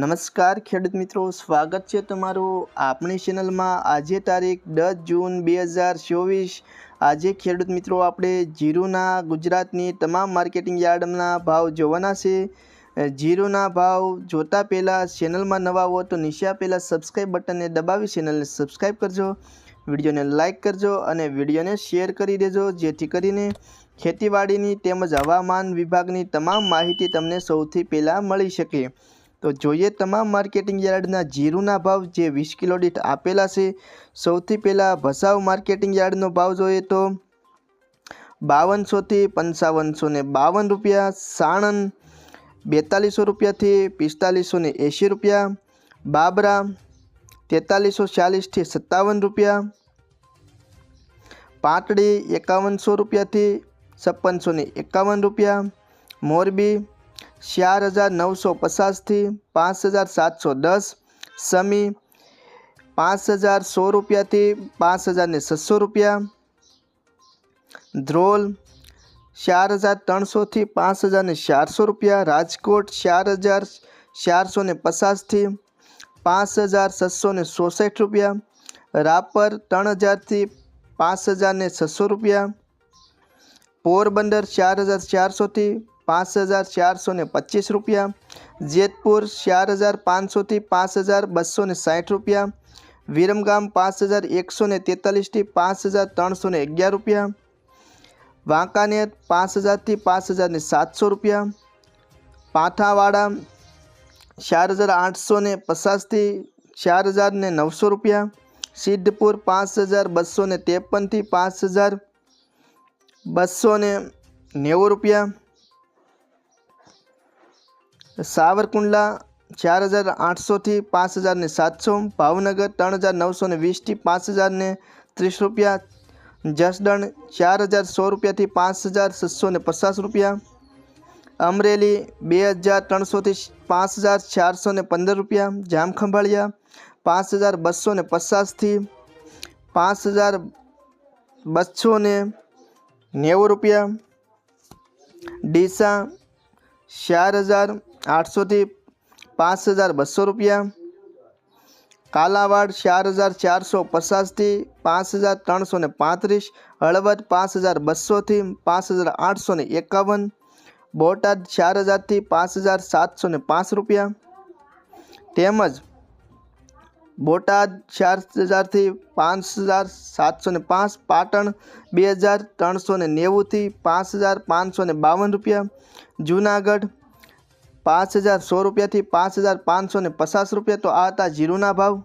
નમસ્કાર ખેડૂત મિત્રો સ્વાગત છે તમારું આપણી ચેનલમાં આજે તારીખ દસ જૂન બે હજાર ચોવીસ આજે ખેડૂત મિત્રો આપણે જીરુના ગુજરાતની તમામ માર્કેટિંગ યાર્ડના ભાવ જોવાના છે જીરુના ભાવ જોતા પહેલાં ચેનલમાં નવા હો તો નીચે પહેલાં સબસ્ક્રાઈબ બટનને દબાવી ચેનલને સબસ્ક્રાઈબ કરજો વિડીયોને લાઇક કરજો અને વિડીયોને શેર કરી દેજો જેથી કરીને ખેતીવાડીની તેમજ હવામાન વિભાગની તમામ માહિતી તમને સૌથી પહેલાં મળી શકે તો જોઈએ તમામ માર્કેટિંગ યાર્ડના જીરુના ભાવ જે વીસ કિલો દીઠ આપેલા છે સૌથી પહેલાં ભસાવ માર્કેટિંગ યાર્ડનો ભાવ જોઈએ તો બાવનસોથી પંચાવનસો ને બાવન રૂપિયા સાણંદ બેતાલીસો રૂપિયાથી પિસ્તાલીસો ને એંશી રૂપિયા બાબરા તેતાલીસો ચાલીસથી સત્તાવન રૂપિયા પાટડી એકાવનસો રૂપિયાથી છપ્પનસો ને એકાવન રૂપિયા મોરબી 4950 થી 5710 शमी 5100 થી 5600 дроલ 4300 થી 5400 રાજકોટ 4450 થી 5660 રાપર 3000 થી 5600 પોરબંદર 4400 થી पाँच हज़ार चार सौ ने पच्चीस रुपया जेतपुर चार हज़ार पाँच सौ थी पाँच हज़ार बसो ने साठ रुपया विरमगाम पाँच हज़ार एक सौ ने तेतालीस थी पाँच हज़ार तर सौ ने अगर रुपया वाँकानेर पाँच हज़ार थी पाँच हज़ार ने सात सौ रुपया पाथावाड़ा चार हज़ार आठ सौ ने पचास थी चार हज़ार ने नौ सौ रुपया सिद्धपुर पाँच हज़ार बसो ने तेपन थी पाँच हज़ार बसो ने नेव रुपया सावरकुंडला 4800 થી 5700 ભાવનગર 3920 થી 5030 ₹ जशडण 4100 થી 5650 ₹ अमरेली 2300 થી 5415 ₹ જામખંભાળિયા 5250 થી 5290 ₹ દેસા 4000 आठ सौ पांच हज़ार बसो रुपया कालावाड़ चार हज़ार चार सौ पचास थी पांच हज़ार तर सौ पैंतीस हलवद पांच हज़ार बसो थी पांच हज़ार आठ सौ एकवन बोटाद चार हज़ार थी पांच हज़ार सात सौ पांच रुपया तमज बोटाद चार हज़ार थी पांच हज़ार सात सौ पांच पाटण बे हज़ार तर सौ नेव थी पांच हज़ार पांच सौ बावन रुपया जूनागढ़ પાંચ હજાર સો રૂપિયાથી પાંચ હજાર પાંચસો પચાસ રૂપિયા તો આ હતા જીરુના ભાવ